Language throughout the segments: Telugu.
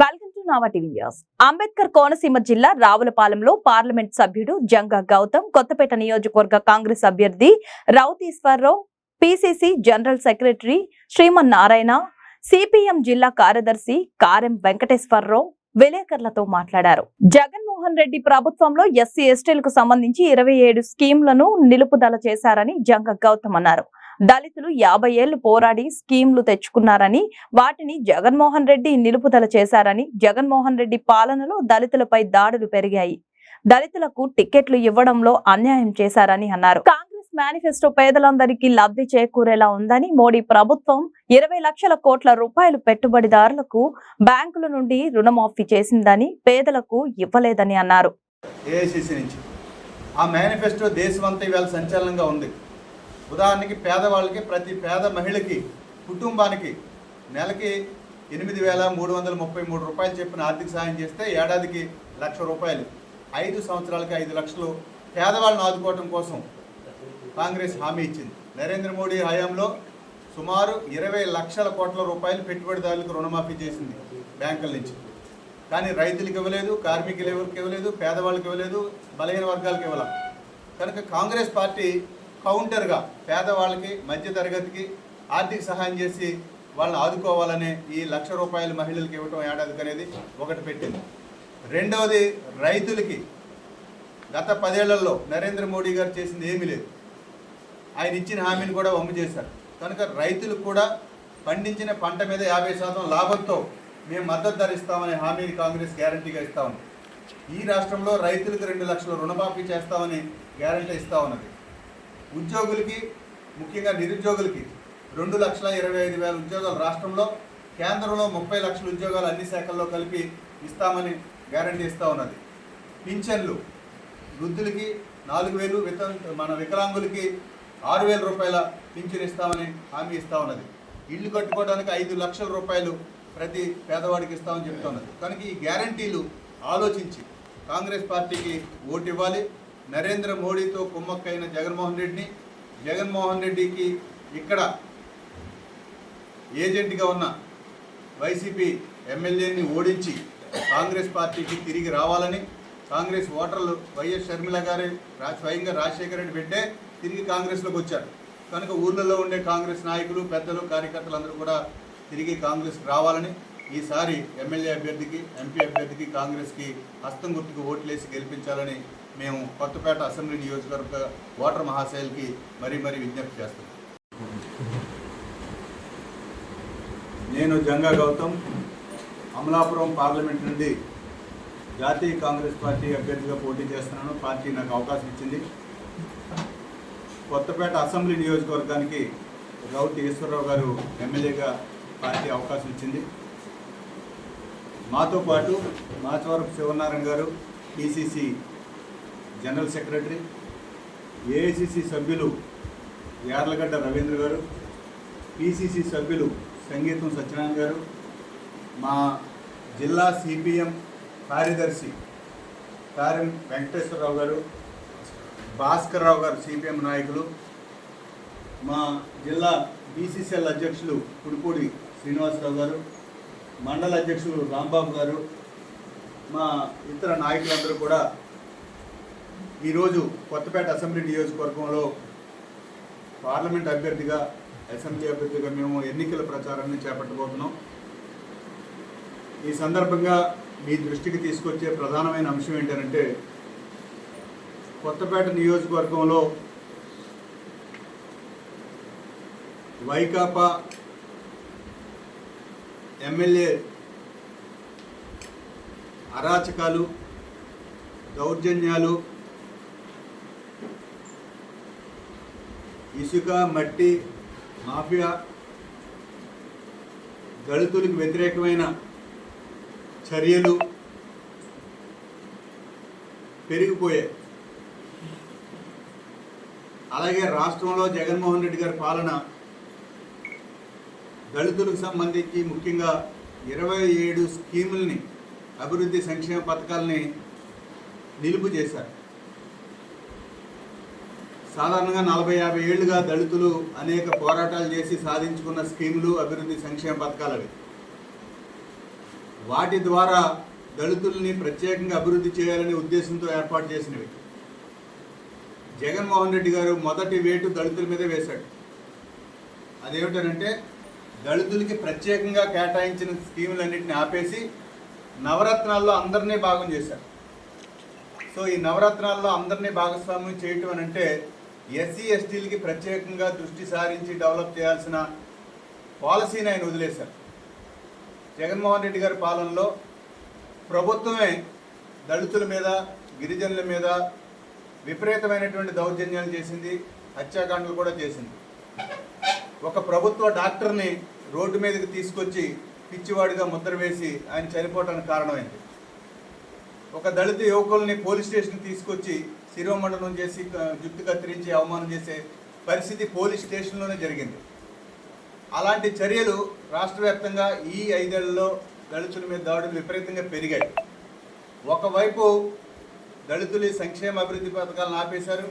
Welcome to Nava TV news. Ambedkar Konaseema జిల్లా రావులపాలెంలో పార్లమెంట్ సభ్యుడు జంగా గౌతమ్ కొత్తపేట నియోజకవర్గ కాంగ్రెస్ అభ్యర్థి రౌతీశ్వరరావు PCC general secretary Shriman Narayana CPM జిల్లా కార్యదర్శి కారెం వెంకటేశ్వరరావు విలేకరులతో మాట్లాడారు. జగన్మోహన్ రెడ్డి ప్రభుత్వంలో ఎస్సీ ఎస్టీలకు సంబంధించి ఇరవై ఏడు స్కీంలను నిలుపుదల చేశారని జంగ గౌతమ్ అన్నారు. దళితులు యాభై ఏళ్ళు పోరాడి స్కీంలు తెచ్చుకున్నారని వాటిని జగన్మోహన్ రెడ్డి నిలుపుదల చేశారని జగన్మోహన్ రెడ్డి పాలనలో దళితులపై దాడులు పెరిగాయి. దళితులకు టికెట్లు ఇవ్వడంలో అన్యాయం చేశారని అన్నారు. కాంగ్రెస్ మేనిఫెస్టో పేదలందరికీ లబ్ధి చేకూరేలా ఉందని మోడీ ప్రభుత్వం ఇరవై లక్షల కోట్ల రూపాయలు పెట్టుబడిదారులకు బ్యాంకుల నుండి రుణమాఫీ చేసిందని పేదలకు ఇవ్వలేదని అన్నారు. ఆ మేనిఫెస్టో దేశమంతా ఇవాళ సంచలనంగా ఉంది. ఉదాహరణకి పేదవాళ్ళకి ప్రతి పేద మహిళకి కుటుంబానికి నెలకి ఎనిమిది వేల మూడు వందల ముప్పై మూడు రూపాయలు చెప్పిన ఆర్థిక సాయం చేస్తే ఏడాదికి లక్ష రూపాయలు. ఐదు సంవత్సరాలకి ఐదు లక్షలు పేదవాళ్ళను ఆదుకోవడం కోసం కాంగ్రెస్ హామీ ఇచ్చింది. నరేంద్ర మోడీ హయాంలో సుమారు ఇరవై లక్షల కోట్ల రూపాయలు పెట్టుబడిదారులకు రుణమాఫీ చేసింది బ్యాంకుల నుంచి. కానీ రైతులకు ఇవ్వలేదు కార్మికులు ఎవరికి ఇవ్వలేదు పేదవాళ్ళకి ఇవ్వలేదు బలహీన వర్గాలకు ఇవ్వలేదు కనుక కాంగ్రెస్ పార్టీ కౌంటర్గా పేదవాళ్ళకి మధ్యతరగతికి ఆర్థిక సహాయం చేసి వాళ్ళని ఆదుకోవాలనే ఈ లక్ష రూపాయలు మహిళలకు ఇవ్వటం ఏడాదికి అనేది ఒకటి పెట్టింది. రెండవది రైతులకి గత పదేళ్ళలో నరేంద్ర మోడీ గారు చేసింది ఏమీ లేదు. ఆయన ఇచ్చిన హామీని కూడా వమ్ము చేశారు. కనుక రైతులకు కూడా పండించిన పంట మీద యాభై శాతం లాభంతో మేము మద్దతు ధరిస్తామనే హామీని కాంగ్రెస్ గ్యారంటీగా ఇస్తా ఉంది. ఈ రాష్ట్రంలో రైతులకు రెండు లక్షల రుణమాఫీ చేస్తామని గ్యారంటీ ఇస్తా ఉన్నది. ఉద్యోగులకి ముఖ్యంగా నిరుద్యోగులకి రెండు లక్షల ఇరవై ఐదు వేల ఉద్యోగాలు రాష్ట్రంలో కేంద్రంలో ముప్పై లక్షల ఉద్యోగాలు అన్ని శాఖల్లో కలిపి ఇస్తామని గ్యారంటీ ఇస్తా ఉన్నది. పింఛన్లు వృద్ధులకి నాలుగు వేలు విత మన వికలాంగులకి ఆరు వేల రూపాయల పింఛన్ ఇస్తామని హామీ ఇస్తా ఉన్నది. ఇల్లు కట్టుకోవడానికి ఐదు లక్షల రూపాయలు ప్రతి పేదవాడికి ఇస్తామని చెప్తున్నది కనుక ఈ గ్యారంటీలు ఆలోచించి కాంగ్రెస్ పార్టీకి ఓటు ఇవ్వాలి. నరేంద్ర మోడీతో కుమ్మక్కైన జగన్మోహన్ రెడ్డిని జగన్మోహన్ రెడ్డికి ఇక్కడ ఏజెంట్గా ఉన్న వైసీపీ ఎమ్మెల్యేని ఓడించి కాంగ్రెస్ పార్టీకి తిరిగి రావాలని కాంగ్రెస్ ఓటర్లు వైఎస్ షర్మిల గారి స్వయంగా రాజశేఖర రెడ్డి పెట్టే తిరిగి కాంగ్రెస్లోకి వచ్చారు. కనుక ఊళ్ళల్లో ఉండే కాంగ్రెస్ నాయకులు పెద్దలు కార్యకర్తలు అందరూ కూడా తిరిగి కాంగ్రెస్కి రావాలని ఈసారి ఎమ్మెల్యే అభ్యర్థికి ఎంపీ అభ్యర్థికి కాంగ్రెస్కి హస్తం గుర్తుకు ఓట్లేసి గెలిపించాలని మేము కొత్తపేట అసెంబ్లీ నియోజకవర్గ ఓటర్ మహాశైల్కి మరీ మరీ విజ్ఞప్తి చేస్తున్నాం. నేను జంగా గౌతమ్ అమలాపురం పార్లమెంట్ నుండి జాతీయ కాంగ్రెస్ పార్టీ అభ్యర్థిగా పోటీ చేస్తున్నాను. పార్టీ నాకు అవకాశం ఇచ్చింది. కొత్తపేట అసెంబ్లీ నియోజకవర్గానికి రౌతి ఈశ్వరరావు గారు ఎమ్మెల్యేగా పార్టీ అవకాశం ఇచ్చింది. మాతో పాటు మాచవరపు శివనారాయణ గారు పిసిసి జనరల్ సెక్రటరీ ఏఐసిసి సభ్యులు యార్లగడ్డ రవీంద్ర గారు పిసిసి సభ్యులు సంగీతం సత్యనారాయణ గారు మా జిల్లా సిపిఎం కార్యదర్శి కార్యం వెంకటేశ్వరరావు గారు భాస్కర్ రావు గారు సిపిఎం నాయకులు మా జిల్లా బీసీసీఎల్ అధ్యక్షులు కుడిపూడి శ్రీనివాసరావు గారు మండల అధ్యక్షులు రాంబాబు గారు మా ఇతర నాయకులందరూ కూడా ఈరోజు కొత్తపేట అసెంబ్లీ నియోజకవర్గంలో పార్లమెంట్ అభ్యర్థిగా అసెంబ్లీ అభ్యర్థిగా మేము ఎన్నికల ప్రచారాన్ని చేపట్టబోతున్నాం. ఈ సందర్భంగా మీ దృష్టికి తీసుకొచ్చే ప్రధానమైన అంశం ఏంటంటే కొత్తపేట నియోజకవర్గంలో వైకాపా ఎమ్మెల్యే అరాచకాలు దౌర్జన్యాలు ఇసుక మట్టి మాఫియా దళితులకు వ్యతిరేకమైన చర్యలు పెరిగిపోయాయి. అలాగే రాష్ట్రంలో జగన్మోహన్ రెడ్డి గారి పాలన దళితులకు సంబంధించి ముఖ్యంగా ఇరవై ఏడు స్కీముల్ని అభివృద్ధి సంక్షేమ పథకాలని నిలుపు చేశారు సాధారణంగా నలభై యాభై ఏళ్ళుగా దళితులు అనేక పోరాటాలు చేసి సాధించుకున్న స్కీములు అభివృద్ధి సంక్షేమ పథకాలు అవి. వాటి ద్వారా దళితుల్ని ప్రత్యేకంగా అభివృద్ధి చేయాలనే ఉద్దేశంతో ఏర్పాటు చేసినవి. జగన్మోహన్ రెడ్డి గారు మొదటి వేటు దళితుల మీదే వేశాడు. అదేమిటనంటే దళితులకి ప్రత్యేకంగా కేటాయించిన స్కీములన్నింటిని ఆపేసి నవరత్నాల్లో అందరినీ భాగం చేశారు. సో ఈ నవరత్నాల్లో అందరినీ భాగస్వామ్యం చేయటం అని అంటే ఎస్సీ ఎస్టీలకి ప్రత్యేకంగా దృష్టి సారించి డెవలప్ చేయాల్సిన పాలసీని ఆయన వదిలేశారు జగన్మోహన్ రెడ్డి గారి పాలనలో ప్రభుత్వమే దళితుల మీద గిరిజనుల మీద విపరీతమైనటువంటి దౌర్జన్యాలు చేసింది హత్యాకాండలు కూడా చేసింది. ఒక ప్రభుత్వ డాక్టర్ని రోడ్డు మీదకి తీసుకొచ్చి పిచ్చివాడిగా ముద్ర వేసి ఆయన చనిపోవటానికి కారణమైంది. ఒక దళిత యువకుల్ని పోలీస్ స్టేషన్ తీసుకొచ్చి శిరోమండలం చేసి జుట్టు కత్తిరించి అవమానం చేసే పరిస్థితి పోలీస్ స్టేషన్లోనే జరిగింది. అలాంటి చర్యలు రాష్ట్ర వ్యాప్తంగా ఈ ఐదేళ్ళలో దళితుల మీద దాడులు విపరీతంగా పెరిగాయి. ఒకవైపు దళితుల సంక్షేమ అభివృద్ధి పథకాలను ఆపేశారు.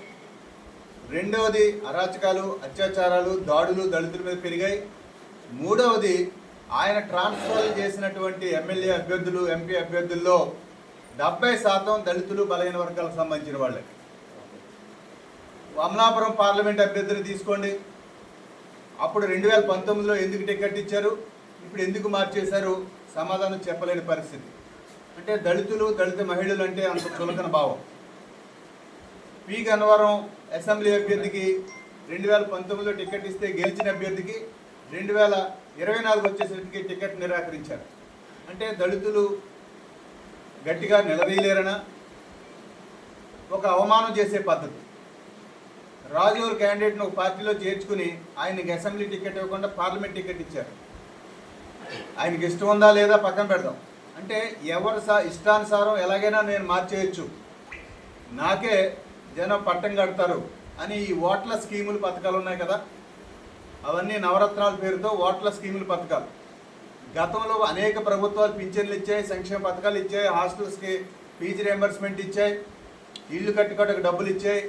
రెండవది అరాచకాలు అత్యాచారాలు దాడులు దళితుల మీద పెరిగాయి. మూడవది ఆయన ట్రాన్స్ఫర్ చేసినటువంటి ఎమ్మెల్యే అభ్యర్థులు ఎంపీ అభ్యర్థుల్లో డెబ్బై శాతం దళితులు బలహీన వర్గాలకు సంబంధించిన వాళ్ళే. అమలాపురం పార్లమెంట్ అభ్యర్థిని తీసుకోండి. అప్పుడు రెండు వేల పంతొమ్మిదిలో ఎందుకు టికెట్ ఇచ్చారు? ఇప్పుడు ఎందుకు మార్చేశారు? సమాధానం చెప్పలేని పరిస్థితి. అంటే దళితులు దళిత మహిళలు అంటే అంత చులకన భావం. పి. గన్నవరం అసెంబ్లీ అభ్యర్థికి రెండు వేల పంతొమ్మిదిలో టికెట్ ఇస్తే గెలిచిన అభ్యర్థికి రెండు వేల ఇరవై నాలుగు వచ్చేసరికి టికెట్ నిరాకరించారు. అంటే దళితులు గట్టిగా నిలదీయలేరనా? ఒక అవమానం చేసే పద్ధతి. రాజుగారు క్యాండిడేట్ను ఒక పార్టీలో చేర్చుకుని ఆయనకి అసెంబ్లీ టికెట్ ఇవ్వకుండా పార్లమెంట్ టికెట్ ఇచ్చారు. ఆయనకి ఇష్టం ఉందా లేదా పక్కన పెడదాం. అంటే ఎవరి సా ఇష్టానుసారం ఎలాగైనా నేను మార్చేయచ్చు. నాకే జనం పట్టం కడతారు అని ఈ ఓట్ల స్కీములు పథకాలు ఉన్నాయి కదా? అవన్నీ నవరత్నాల పేరుతో ఓట్ల స్కీములు పథకాలు. గతంలో అనేక ప్రభుత్వాలు పింఛన్లు ఇచ్చాయి సంక్షేమ పథకాలు ఇచ్చాయి హాస్టల్స్కి ఫీజు రియంబర్స్మెంట్ ఇచ్చాయి ఇల్లు కట్టుకోవడానికి డబ్బులు ఇచ్చాయి.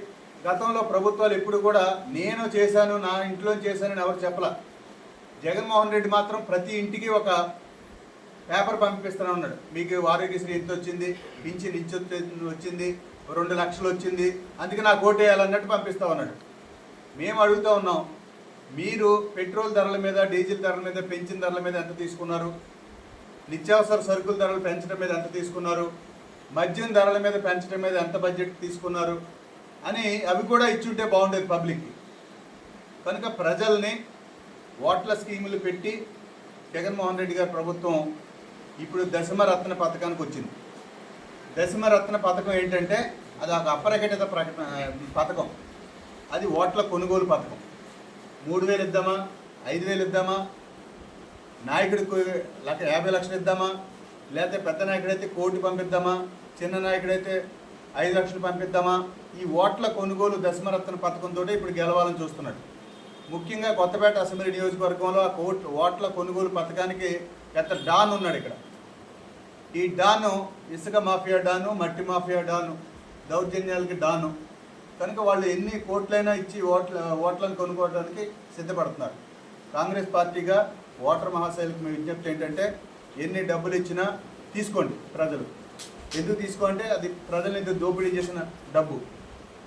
గతంలో ప్రభుత్వాలు ఎప్పుడు కూడా నేను చేశాను నా ఇంట్లో చేశానని ఎవరు చెప్పలా. జగన్మోహన్ రెడ్డి మాత్రం ప్రతి ఇంటికి ఒక పేపర్ పంపిస్తూనే ఉన్నాడు. మీకు ఆరోగ్యశ్రీ ఎంత వచ్చింది పింఛన్ ఇంచు వచ్చింది రెండు లక్షలు వచ్చింది అందుకే నాకు ఓటు వేయాలన్నట్టు పంపిస్తా ఉన్నాడు. మేము అడుగుతూ ఉన్నాం మీరు పెట్రోల్ ధరల మీద డీజిల్ ధరల మీద పెంచిన ధరల మీద ఎంత తీసుకున్నారు? నిత్యావసర సరుకుల ధరలు పెంచడం మీద ఎంత తీసుకున్నారు? మద్యం ధరల మీద పెంచడం మీద ఎంత బడ్జెట్ తీసుకున్నారు? అని అవి కూడా ఇచ్చుంటే బాగుండేది పబ్లిక్కి కనుక ప్రజల్ని ఓట్ల స్కీములు పెట్టి జగన్మోహన్ రెడ్డి గారి ప్రభుత్వం ఇప్పుడు దశమరత్న పథకానికి వచ్చింది. దశమరత్న పథకం ఏంటంటే అది ఒక అప్రకటిత ప్రకటన పథకం. అది ఓట్ల కొనుగోలు పథకం. మూడు వేలు ఇద్దామా? ఐదు వేలు ఇద్దామా? నాయకుడికి లక్ష యాభై లక్షలు ఇద్దామా? లేకపోతే పెద్ద నాయకుడైతే కోటి పంపిద్దామా? చిన్న నాయకుడైతే ఐదు లక్షలు పంపిద్దామా? ఈ ఓట్ల కొనుగోలు దశమరత్న పథకంతో ఇప్పుడు గెలవాలని చూస్తున్నాడు. ముఖ్యంగా కొత్తపేట అసెంబ్లీ నియోజకవర్గంలో ఆ కోట్ ఓట్ల కొనుగోలు పథకానికి పెద్ద డాన్ ఉన్నాడు ఇక్కడ. ఈ డాను ఇసుక మాఫియా డాను మట్టి మాఫియా డాను దౌర్జన్యాలకి డాను. కనుక వాళ్ళు ఎన్ని కోట్లైనా ఇచ్చి ఓట్ల ఓట్లను కొనుక్కోవడానికి సిద్ధపడుతున్నారు. కాంగ్రెస్ పార్టీగా ఓటర్ మహాశైలకు మీ విజ్ఞప్తి ఏంటంటే ఎన్ని డబ్బులు ఇచ్చినా తీసుకోండి ప్రజలు. ఎందుకు తీసుకోండి అది ప్రజలు దోపిడీ చేసిన డబ్బు.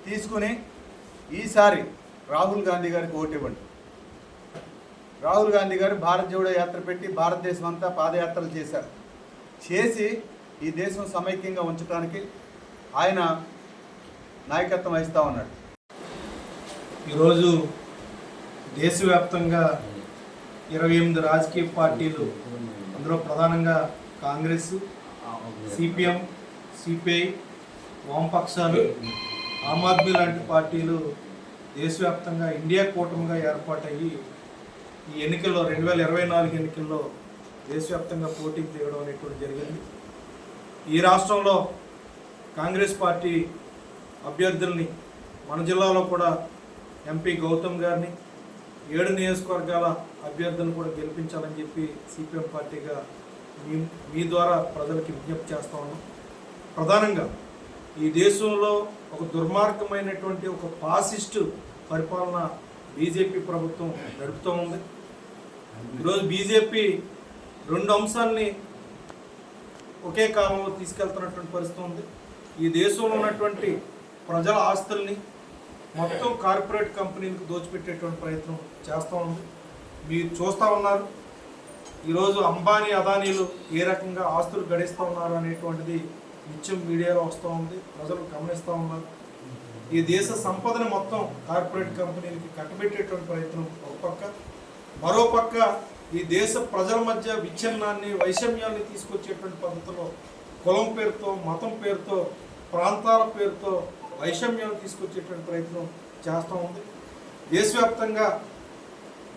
తీసుకుని ఈసారి రాహుల్ గాంధీ గారికి ఓటు ఇవ్వండి. రాహుల్ గాంధీ గారు భారత్ జోడో యాత్ర పెట్టి భారతదేశం అంతా పాదయాత్రలు చేశారు. చేసి ఈ దేశం సమైక్యంగా ఉంచడానికి ఆయన నాయకత్వం వహిస్తూ ఉన్నాడు. ఈరోజు దేశవ్యాప్తంగా ఇరవై ఎనిమిది రాజకీయ పార్టీలు అందులో ప్రధానంగా కాంగ్రెస్ సిపిఎం సిపిఐ వామపక్షాలు ఆమ్ ఆద్మీ లాంటి పార్టీలు దేశవ్యాప్తంగా ఇండియా కూటమిగా ఏర్పాటయ్యి ఈ ఎన్నికల్లో రెండు వేల ఇరవై నాలుగు ఎన్నికల్లో దేశవ్యాప్తంగా పోటీకి దిగడం అనేటువంటి జరిగింది. ఈ రాష్ట్రంలో కాంగ్రెస్ పార్టీ అభ్యర్థుల్ని మన జిల్లాలో కూడా ఎంపీ గౌతమ్ గారిని ఏడు నియోజకవర్గాల అభ్యర్థులను కూడా గెలిపించాలని చెప్పి సిపిఎం పార్టీగా మీ మీ ద్వారా ప్రజలకి విజ్ఞప్తి చేస్తా ఉన్నాం. ప్రధానంగా ఈ దేశంలో ఒక దుర్మార్గమైనటువంటి ఒక పాసిస్టు పరిపాలన బీజేపీ ప్రభుత్వం నడుపుతూ ఉంది. ఈరోజు బీజేపీ రెండు అంశాలని ఒకే కాలంలో తీసుకెళ్తున్నటువంటి పరిస్థితి ఉంది. ఈ దేశంలో ఉన్నటువంటి ప్రజల ఆస్తుల్ని మొత్తం కార్పొరేట్ కంపెనీలకు దోచిపెట్టేటువంటి ప్రయత్నం చేస్తూ ఉంది. మీరు చూస్తూ ఉన్నారు. ఈరోజు అంబానీ అదానీలు ఏ రకంగా ఆస్తులు గడిస్తూ ఉన్నారు అనేటువంటిది నిత్యం మీడియాలో వస్తూ ఉంది. ప్రజలు గమనిస్తూ ఉన్నారు. ఈ దేశ సంపదను మొత్తం కార్పొరేట్ కంపెనీలకి కట్టబెట్టేటువంటి ప్రయత్నం ఒక పక్క. మరో పక్క ఈ దేశ ప్రజల మధ్య విచ్ఛిన్నాన్ని వైషమ్యాన్ని తీసుకొచ్చేటువంటి పద్ధతిలో కులం పేరుతో మతం పేరుతో ప్రాంతాల పేరుతో వైషమ్యం తీసుకొచ్చేటువంటి ప్రయత్నం చేస్తూ ఉంది. దేశవ్యాప్తంగా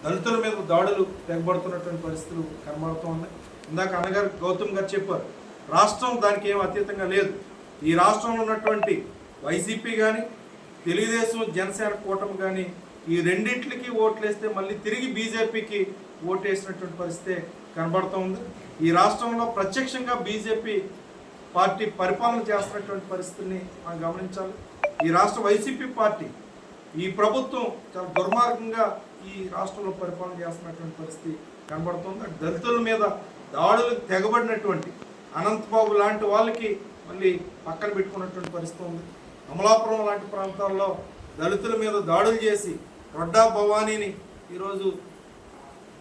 దళితుల మీద దాడులు తెగబడుతున్నటువంటి పరిస్థితులు కనబడుతూ ఉన్నాయి ఇందాక అన్నగారు గౌతమ్ గారు చెప్పారు రాష్ట్రం దానికి ఏం అతీతంగా లేదు. ఈ రాష్ట్రంలో ఉన్నటువంటి వైసీపీ కానీ తెలుగుదేశం జనసేన కూటమి కానీ ఈ రెండింటికి ఓట్లేస్తే మళ్ళీ తిరిగి బీజేపీకి ఓటేసినటువంటి పరిస్థితి కనబడుతూ ఉంది. ఈ రాష్ట్రంలో ప్రత్యక్షంగా బీజేపీ పార్టీ పరిపాలన చేస్తున్నటువంటి పరిస్థితిని మనం గమనించాలి. ఈ రాష్ట్ర వైసీపీ పార్టీ ఈ ప్రభుత్వం చాలా దుర్మార్గంగా ఈ రాష్ట్రంలో పరిపాలన చేస్తున్నటువంటి పరిస్థితి కనబడుతుంది. దళితుల మీద దాడులకు తెగబడినటువంటి అనంతబాబు లాంటి వాళ్ళకి మళ్ళీ పక్కన పెట్టుకున్నటువంటి పరిస్థితి ఉంది. అమలాపురం లాంటి ప్రాంతాల్లో దళితుల మీద దాడులు చేసి రొడ్డా భవానీని ఈరోజు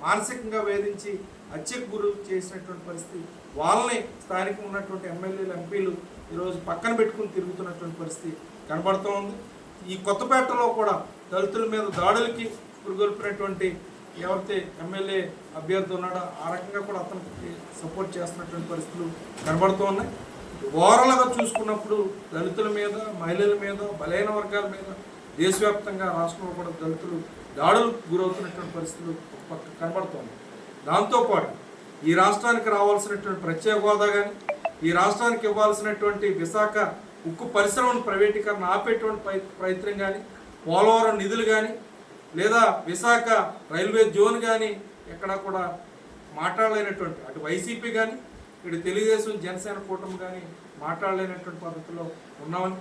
మానసికంగా వేధించి హత్యకు గురి చేసినటువంటి పరిస్థితి వాళ్ళని స్థానికంగా ఉన్నటువంటి ఎమ్మెల్యేలు ఎంపీలు ఈరోజు పక్కన పెట్టుకుని తిరుగుతున్నటువంటి పరిస్థితి కనబడుతూ ఉంది. ఈ కొత్తపేటలో కూడా దళితుల మీద దాడులకి పురుగొల్పినటువంటి ఎవరైతే ఎమ్మెల్యే అభ్యర్థి ఉన్నాడో ఆ రకంగా కూడా అతనికి సపోర్ట్ చేస్తున్నటువంటి పరిస్థితులు కనబడుతూ ఉన్నాయి. ఓవరాల్గా చూసుకున్నప్పుడు దళితుల మీద మహిళల మీద బలైన వర్గాల మీద దేశవ్యాప్తంగా రాష్ట్రంలో కూడా దళితులు దాడులకు గురవుతున్నటువంటి పరిస్థితులు కనబడుతోంది పక్క దాంతోపాటు ఈ రాష్ట్రానికి రావాల్సినటువంటి ప్రత్యేక హోదా కానీ ఈ రాష్ట్రానికి ఇవ్వాల్సినటువంటి విశాఖ ఉక్కు పరిశ్రమను ప్రైవేటీకరణ ఆపేటువంటి ప్రయత్నం కానీ పోలవరం నిధులు కానీ లేదా విశాఖ రైల్వే జోన్ కానీ ఎక్కడా కూడా మాట్లాడలేనటువంటి అటు వైసీపీ కానీ ఇటు తెలుగుదేశం జనసేన కూటమి కానీ మాట్లాడలేనటువంటి పద్ధతిలో ఉన్నామని